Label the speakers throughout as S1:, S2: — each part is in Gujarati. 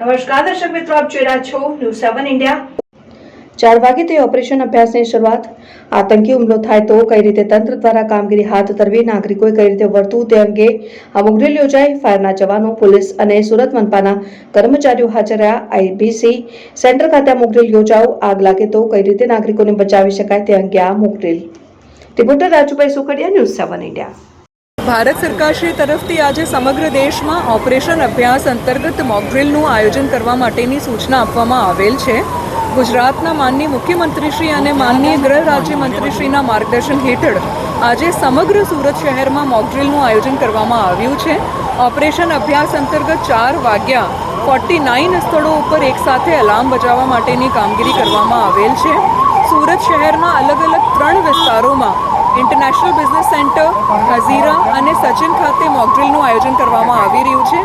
S1: નમસ્કાર, દર્શક મિત્રો, આપ જોઈ રહ્યા છો ન્યૂઝ સેવન ઇન્ડિયા
S2: ચાર વાગે તે ઓપરેશન અભ્યાસની શરૂઆત. આતંકી હુમલો થાય તો કઈ રીતે તંત્ર દ્વારા કામગીરી હાથ ધરવી, નાગરિકોએ કઈ રીતે વર્તવું તે અંગે આ મુગડ્રીલ યોજાઈ. ફાયરના જવાનો, પોલીસ અને સુરત મનપાના કર્મચારીઓ હાજર રહ્યા. આઈબીસી સેન્ટર ખાતે આ મુગડ્રીલ યોજાવું આગ લાગે તો કઈ રીતે નાગરિકોને બચાવી શકાય તે અંગે આ mock drill reporter Rajubhai Sukhadiya News Seven India
S3: Bharat સરકારશ્રી તરફથી આજે સમગ્ર દેશમાં ઓપરેશન અભ્યાસ અંતર્ગત મોકડ્રીલનું આયોજન કરવા માટેની સૂચના આપવામાં આવેલ છે. ગુજરાતના માનનીય મુખ્યમંત્રીશ્રી અને માનનીય ગૃહ રાજ્યમંત્રીશ્રીના માર્ગદર્શન હેઠળ આજે સમગ્ર સુરત શહેરમાં મોકડ્રીલનું આયોજન કરવામાં આવ્યું છે. ઓપરેશન અભ્યાસ અંતર્ગત ચાર વાગ્યા ફોર્ટી નાઇન સ્થળો ઉપર એકસાથે અલાર્મ બજાવવા માટેની કામગીરી કરવામાં આવેલ છે. સુરત શહેરના અલગ અલગ ત્રણ વિસ્તારોમાં ઇન્ટરનેશનલ બિઝનેસ સેન્ટર, હઝીરા અને સચિન ખાતે મોકડ્રીલનું આયોજન કરવામાં આવી રહ્યું છે,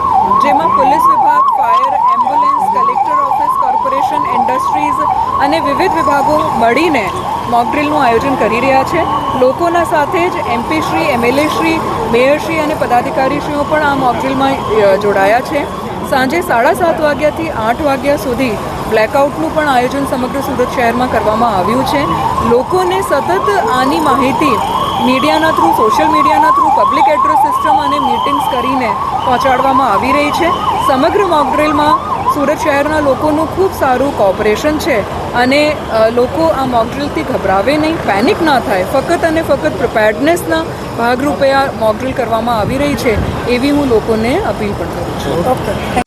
S3: જેમાં પોલીસ વિભાગ, fire ambulance, collector office, corporation, industries અને વિવિધ વિભાગો મળીને મોકડ્રીલનું આયોજન કરી રહ્યા છે. લોકોના સાથે જ એમપી શ્રી, એમએલએ શ્રી મેયરશ્રી અને પદાધિકારીશ્રીઓ પણ આ મોકડ્રીલમાં જોડાયા છે. સાંજે સાડા સાત વાગ્યાથી આઠ વાગ્યા સુધી બ્લેકઆઉટનું પણ આયોજન સમગ્ર સુરત શહેરમાં કરવામાં આવ્યું છે. લોકોને સતત આની માહિતી મીડિયાના થ્રુ, સોશિયલ મીડિયાના થ્રુ, પબ્લિક એડ્રેસ સિસ્ટમ અને મીટિંગ્સ કરીને પહોંચાડવામાં આવી રહી છે. સમગ્ર મોકડ્રિલમાં સુરત શહેરના લોકોનું ખૂબ સારું કોઓપરેશન છે અને લોકો આ મોકડ્રિલથી ગભરાવે નહીં, પેનિક ના થાય. ફક્ત અને ફક્ત પ્રિપેર્ડનેસના ભાગરૂપે આ મોકડ્રિલ કરવામાં આવી રહી છે એવી હું લોકોને અપીલ પણ કરું છું.